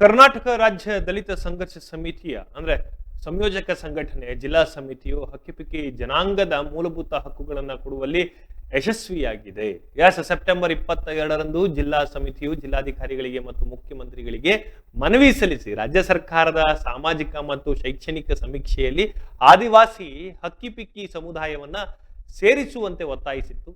ಕರ್ನಾಟಕ ರಾಜ್ಯ ದಲಿತ ಸಂಘರ್ಷ ಸಮಿತಿಯ, ಅಂದ್ರೆ ಸಂಯೋಜಕ ಸಂಘಟನೆ, ಜಿಲ್ಲಾ ಸಮಿತಿಯು ಹಕ್ಕಿಪಿಕ್ಕಿ ಜನಾಂಗದ ಮೂಲಭೂತ ಹಕ್ಕುಗಳನ್ನು ಕೊಡುವಲ್ಲಿ ಯಶಸ್ವಿಯಾಗಿದೆ. ಎಸ್ ಸೆಪ್ಟೆಂಬರ್ ಇಪ್ಪತ್ತ ಎರಡರಂದು ಜಿಲ್ಲಾ ಸಮಿತಿಯು ಜಿಲ್ಲಾಧಿಕಾರಿಗಳಿಗೆ ಮತ್ತು ಮುಖ್ಯಮಂತ್ರಿಗಳಿಗೆ ಮನವಿ ಸಲ್ಲಿಸಿ, ರಾಜ್ಯ ಸರ್ಕಾರದ ಸಾಮಾಜಿಕ ಮತ್ತು ಶೈಕ್ಷಣಿಕ ಸಮೀಕ್ಷೆಯಲ್ಲಿ ಆದಿವಾಸಿ ಹಕ್ಕಿಪಿಕ್ಕಿ ಸಮುದಾಯವನ್ನ ಸೇರಿಸುವಂತೆ ಒತ್ತಾಯಿಸಿತ್ತು.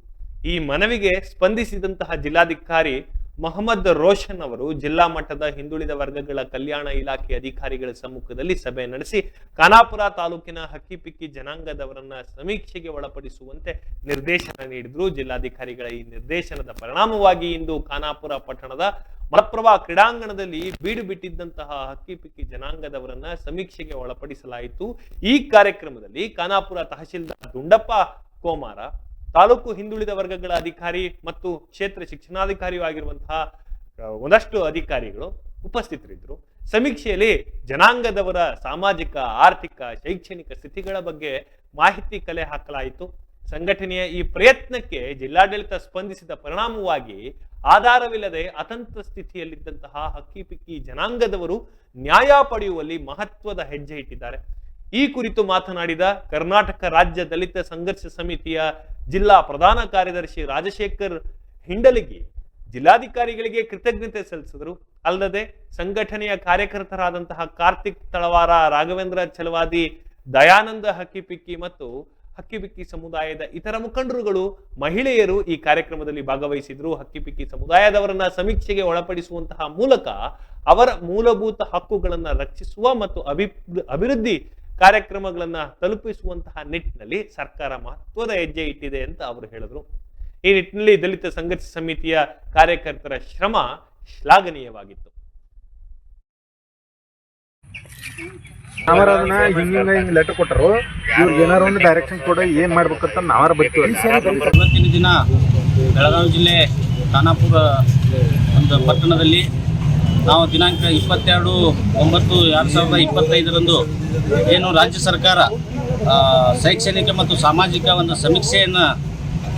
ಈ ಮನವಿಗೆ ಸ್ಪಂದಿಸಿದಂತಹ ಜಿಲ್ಲಾಧಿಕಾರಿ ಮೊಹಮ್ಮದ್ ರೋಷನ್ ಅವರು ಜಿಲ್ಲಾ ಮಟ್ಟದ ಹಿಂದುಳಿದ ವರ್ಗಗಳ ಕಲ್ಯಾಣ ಇಲಾಖೆ ಅಧಿಕಾರಿಗಳ ಸಮ್ಮುಖದಲ್ಲಿ ಸಭೆ ನಡೆಸಿ ಖಾನಾಪುರ ತಾಲೂಕಿನ ಹಕ್ಕಿಪಿಕ್ಕಿ ಜನಾಂಗದವರನ್ನ ಸಮೀಕ್ಷೆಗೆ ಒಳಪಡಿಸುವಂತೆ ನಿರ್ದೇಶನ ನೀಡಿದ್ರು. ಜಿಲ್ಲಾಧಿಕಾರಿಗಳ ಈ ನಿರ್ದೇಶನದ ಪರಿಣಾಮವಾಗಿ ಇಂದು ಖಾನಾಪುರ ಪಟ್ಟಣದ ಮಲಪ್ರಭಾ ಕ್ರೀಡಾಂಗಣದಲ್ಲಿ ಬೀಡು ಬಿಟ್ಟಿದ್ದಂತಹ ಹಕ್ಕಿಪಿಕ್ಕಿ ಜನಾಂಗದವರನ್ನ ಸಮೀಕ್ಷೆಗೆ ಒಳಪಡಿಸಲಾಯಿತು. ಈ ಕಾರ್ಯಕ್ರಮದಲ್ಲಿ ಖಾನಾಪುರ ತಹಶೀಲ್ದಾರ್ ದುಂಡಪ್ಪ ಕೋಮಾರ ತಾಲೂಕು ಹಿಂದುಳಿದ ವರ್ಗಗಳ ಅಧಿಕಾರಿ ಮತ್ತು ಕ್ಷೇತ್ರ ಶಿಕ್ಷಣಾಧಿಕಾರಿಯೂ ಆಗಿರುವಂತಹ ಒಂದಷ್ಟು ಅಧಿಕಾರಿಗಳು ಉಪಸ್ಥಿತರಿದ್ದರು. ಸಮೀಕ್ಷೆಯಲ್ಲಿ ಜನಾಂಗದವರ ಸಾಮಾಜಿಕ, ಆರ್ಥಿಕ, ಶೈಕ್ಷಣಿಕ ಸ್ಥಿತಿಗಳ ಬಗ್ಗೆ ಮಾಹಿತಿ ಕಲೆ ಹಾಕಲಾಯಿತು. ಸಂಘಟನೆಯ ಈ ಪ್ರಯತ್ನಕ್ಕೆ ಜಿಲ್ಲಾಡಳಿತ ಸ್ಪಂದಿಸಿದ ಪರಿಣಾಮವಾಗಿ ಆಧಾರವಿಲ್ಲದೆ ಅತಂತ್ರ ಸ್ಥಿತಿಯಲ್ಲಿದ್ದಂತಹ ಹಕ್ಕಿಪಿಕ್ಕಿ ಜನಾಂಗದವರು ನ್ಯಾಯ ಪಡೆಯುವಲ್ಲಿ ಮಹತ್ವದ ಹೆಜ್ಜೆ ಇಟ್ಟಿದ್ದಾರೆ. ಈ ಕುರಿತು ಮಾತನಾಡಿದ ಕರ್ನಾಟಕ ರಾಜ್ಯ ದಲಿತ ಸಂಘರ್ಷ ಸಮಿತಿಯ ಜಿಲ್ಲಾ ಪ್ರಧಾನ ಕಾರ್ಯದರ್ಶಿ ರಾಜಶೇಖರ್ ಹಿಂಡಲಗಿ ಜಿಲ್ಲಾಧಿಕಾರಿಗಳಿಗೆ ಕೃತಜ್ಞತೆ ಸಲ್ಲಿಸಿದರು. ಅಲ್ಲದೆ ಸಂಘಟನೆಯ ಕಾರ್ಯಕರ್ತರಾದಂತಹ ಕಾರ್ತಿಕ್ ತಳವಾರ, ರಾಘವೇಂದ್ರ ಛಲವಾದಿ, ದಯಾನಂದ ಹಕ್ಕಿಪಿಕ್ಕಿ ಮತ್ತು ಹಕ್ಕಿಪಿಕ್ಕಿ ಸಮುದಾಯದ ಇತರ ಮುಖಂಡರುಗಳು, ಮಹಿಳೆಯರು ಈ ಕಾರ್ಯಕ್ರಮದಲ್ಲಿ ಭಾಗವಹಿಸಿದ್ರು. ಹಕ್ಕಿಪಿಕ್ಕಿ ಸಮುದಾಯದವರನ್ನ ಸಮೀಕ್ಷೆಗೆ ಒಳಪಡಿಸುವಂತಹ ಮೂಲಕ ಅವರ ಮೂಲಭೂತ ಹಕ್ಕುಗಳನ್ನ ರಕ್ಷಿಸುವ ಮತ್ತು ಅಭಿ, ಅಭಿವೃದ್ಧಿ ಕಾರ್ಯಕ್ರಮಗಳನ್ನ ತಲುಪಿಸುವಂತಹ ನಿಟ್ಟಿನಲ್ಲಿ ಸರ್ಕಾರ ಮಹತ್ವದ ಹೆಜ್ಜೆ ಇಟ್ಟಿದೆ ಅಂತ ಅವರು ಹೇಳಿದ್ರು. ಈ ನಿಟ್ಟಿನಲ್ಲಿ ದಲಿತ ಸಂಘರ್ಷ ಸಮಿತಿಯ ಕಾರ್ಯಕರ್ತರ ಶ್ರಮ ಶ್ಲಾಘನೀಯವಾಗಿತ್ತು. ಲೆಟರ್ ಕೊಟ್ಟರು. ಇವ್ರಿಗೆ ಏನಾರ ಒಂದು ಡೈರೆಕ್ಷನ್ ಕೊಡ ಏನ್ ಮಾಡ್ಬೇಕಂತ ನಾವಾರ ಬರ್ತೀವಿ ಇವತ್ತಿನ ದಿನ ಬೆಳಗಾವಿ ಜಿಲ್ಲೆ ಖಾನಾಪುರ ಒಂದು ಪಟ್ಟಣದಲ್ಲಿ ನಾವು ದಿನಾಂಕ ಇಪ್ಪತ್ತೆರಡು, ಒಂಬತ್ತು, ಎರಡು ಸಾವಿರದ ಇಪ್ಪತ್ತೈದರಂದು ಏನು ರಾಜ್ಯ ಸರ್ಕಾರ ಶೈಕ್ಷಣಿಕ ಮತ್ತು ಸಾಮಾಜಿಕ ಒಂದು ಸಮೀಕ್ಷೆಯನ್ನು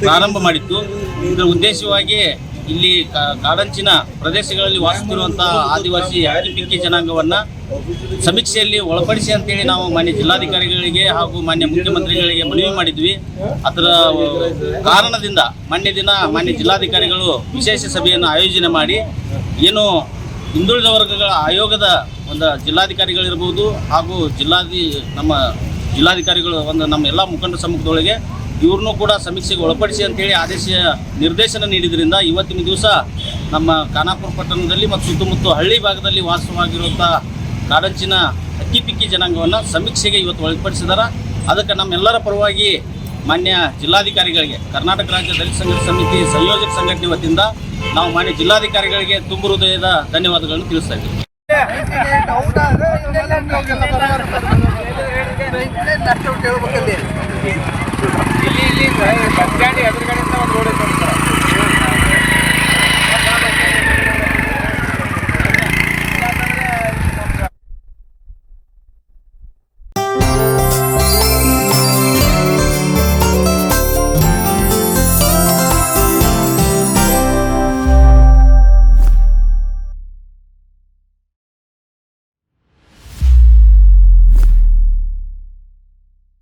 ಪ್ರಾರಂಭ ಮಾಡಿತ್ತು. ಇದರ ಉದ್ದೇಶವಾಗಿ ಇಲ್ಲಿ ಕಾಡಂಚಿನ ಪ್ರದೇಶಗಳಲ್ಲಿ ವಾಸಿಸುತ್ತಿರುವಂಥ ಆದಿವಾಸಿ ಹಕ್ಕಿಪಿಕ್ಕಿ ಜನಾಂಗವನ್ನು ಸಮೀಕ್ಷೆಯಲ್ಲಿ ಒಳಪಡಿಸಿ ಅಂತೇಳಿ ನಾವು ಮಾನ್ಯ ಜಿಲ್ಲಾಧಿಕಾರಿಗಳಿಗೆ ಹಾಗೂ ಮಾನ್ಯ ಮುಖ್ಯಮಂತ್ರಿಗಳಿಗೆ ಮನವಿ ಮಾಡಿದ್ವಿ. ಅದರ ಕಾರಣದಿಂದ ಮಾನ್ಯ ದಿನ ಮಾನ್ಯ ಜಿಲ್ಲಾಧಿಕಾರಿಗಳು ವಿಶೇಷ ಸಭೆಯನ್ನು ಆಯೋಜನೆ ಮಾಡಿ ಏನು ಹಿಂದುಳಿದ ವರ್ಗಗಳ ಆಯೋಗದ ಒಂದು ಜಿಲ್ಲಾಧಿಕಾರಿಗಳಿರ್ಬೋದು ಹಾಗೂ ಜಿಲ್ಲಾಧಿ ನಮ್ಮ ಜಿಲ್ಲಾಧಿಕಾರಿಗಳು ಒಂದು ನಮ್ಮ ಎಲ್ಲ ಮುಖಂಡ ಸಮ್ಮುಖದೊಳಗೆ ಇವ್ರನ್ನೂ ಕೂಡ ಸಮೀಕ್ಷೆಗೆ ಒಳಪಡಿಸಿ ಅಂತೇಳಿ ಆದೇಶ ನಿರ್ದೇಶನ ನೀಡಿದ್ರಿಂದ ಇವತ್ತಿನ ದಿವಸ ನಮ್ಮ ಖಾನಾಪುರ ಪಟ್ಟಣದಲ್ಲಿ ಮತ್ತು ಸುತ್ತಮುತ್ತ ಹಳ್ಳಿ ಭಾಗದಲ್ಲಿ ವಾಸವಾಗಿರುವಂಥ ಕಾಡಂಚಿನ ಅಕ್ಕಿಪಿಕ್ಕಿ ಜನಾಂಗವನ್ನು ಸಮೀಕ್ಷೆಗೆ ಇವತ್ತು ಒಳಪಡಿಸಿದಾರೆ. ಅದಕ್ಕೆ ನಮ್ಮೆಲ್ಲರ ಪರವಾಗಿ ಮಾನ್ಯ ಜಿಲ್ಲಾಧಿಕಾರಿಗಳಿಗೆ, ಕರ್ನಾಟಕ ರಾಜ್ಯ ದಲಿತ ಸಂಘ ಸಮಿತಿ ಸಂಯೋಜಕ ಸಂಘಟನೆ ವತಿಯಿಂದ ನಾವು ಮಾನ್ಯ ಜಿಲ್ಲಾಧಿಕಾರಿಗಳಿಗೆ ತುಂಬು ಹೃದಯದ ಧನ್ಯವಾದಗಳನ್ನು ತಿಳಿಸ್ತಾ ಇದ್ದೀವಿ.